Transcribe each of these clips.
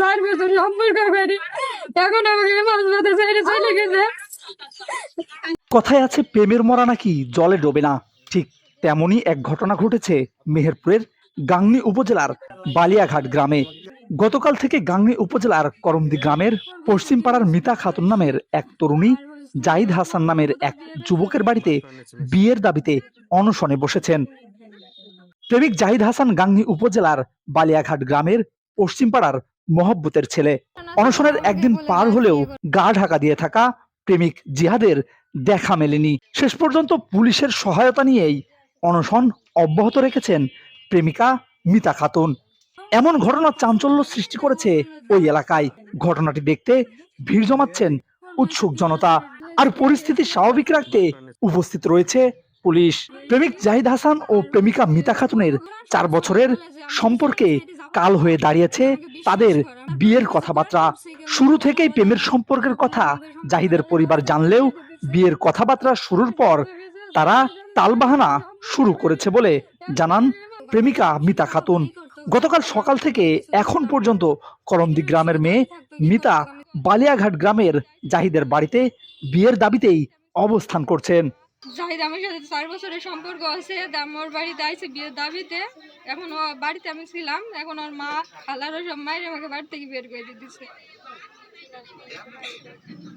চার সম্পর্ক করি এখন আমাকে ভাতে ছেড়ে চলে গেছে কথায় আছে প্রেমের মরা নাকি জলে ডোবে না। ঠিক তেমনই এক ঘটনা ঘটেছে মেহেরপুরের গাংনী উপজেলার বালিয়াঘাট গ্রামে। গতকাল থেকে গাংনী উপজেলার করমদি গ্রামের পশ্চিম পাড়ার মিতা খাতুন নামের এক তরুণী জাহিদ হাসান নামের এক যুবকের বাড়িতে বিয়ের দাবিতে অনশনে বসেছেন। প্রেমিক জাহিদ হাসান গাংনী উপজেলার বালিয়াঘাট গ্রামের পশ্চিম পাড়ার মহব্বতের ছেলে। অনশনের একদিন পার হলেও গা ঢাকা দিয়ে থাকা প্রেমিক জিহাদের দেখা মেলেনি। শেষ পর্যন্ত পুলিশের সহায়তা নিয়েই অনশন অব্যাহত রেখেছেন প্রেমিকা মিতা খাতুন। এমন ঘটনা চাঞ্চল্য সৃষ্টি করেছে ওই এলাকায়। ঘটনাটি দেখতে ভিড় জমাচ্ছেন উৎসুক জনতা। আর পরিস্থিতি স্বাভাবিক রাখতে উপস্থিত রয়েছে পুলিশ। প্রেমিক জাহিদ হাসান ও প্রেমিকা মিতা খাতুনের চার বছরের সম্পর্কে কাল হয়ে দাঁড়িয়েছে তাদের বিয়ের কথাবার্তা। শুরু থেকেই প্রেমের সম্পর্কের কথা। জাহিদের পরিবার জানলেও বিয়ের কথাবার্তা শুরুর পর তারা তালবাহানা শুরু করেছে বলে জানান প্রেমিকা মিতা খাতুন। গতকাল সকাল থেকে এখন পর্যন্ত করমদি গ্রামের মেয়ে মিতা বালিয়াঘাট গ্রামের জাহিদের বাড়িতে বিয়ের দাবিতেই অবস্থান করছেন। জাহিদ আমার সাথে চার বছরের সম্পর্ক আছে। আমার বাড়িতে আইছে বিয়ের দাবিতে। এখন ও বাড়িতে আমি ছিলাম। এখন ওর মা খালারও সব মায়ের আমাকে বাড়ি থেকে বের করে দিচ্ছে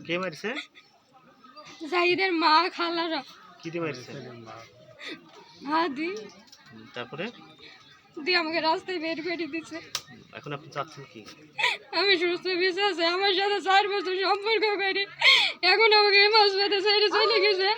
কে মারছে? জাহিদের মা খালারা কি দিয়ে মারছে? হাদি তারপরে? দিয়ে আমাকে রাস্তায় বের করে দিচ্ছে এখন আপনি চাচ্ছেন কি? আমি সুস্থ বিশ্বাসে আমার সাথে চার বছর সম্পর্ক করি। এখন আমাকে এই মাছ পেতে ছেড়ে চলে গেছে।